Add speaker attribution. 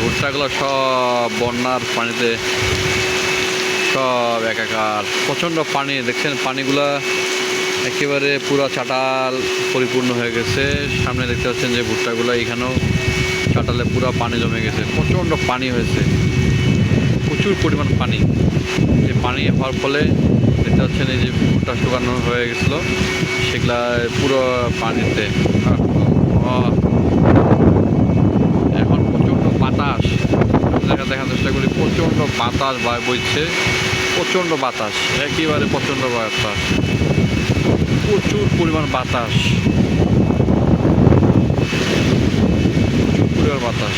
Speaker 1: ভুট্টাগুলো সব বন্যার পানিতে সব একাকার। প্রচণ্ড পানি, দেখছেন পানিগুলা একেবারে পুরো চাটাল পরিপূর্ণ হয়ে গেছে। সামনে দেখতে পাচ্ছেন যে ভুট্টাগুলো এখানেও চাটালে পুরো পানি জমে গেছে। প্রচণ্ড পানি হয়েছে। প্রচুর পরিমাণ পানি। এই পানি হওয়ার ফলে দেখতে পাচ্ছেন এই যে ভুট্টা শুকানো হয়ে গেছিল সেগুলা পুরো পানিতে বলি, প্রচণ্ড বাতাস বইছে। প্রচণ্ড বাতাস, একেবারে প্রচণ্ড বাতাস। প্রচুর পরিমাণ বাতাস। প্রচুর পরিমাণ বাতাস।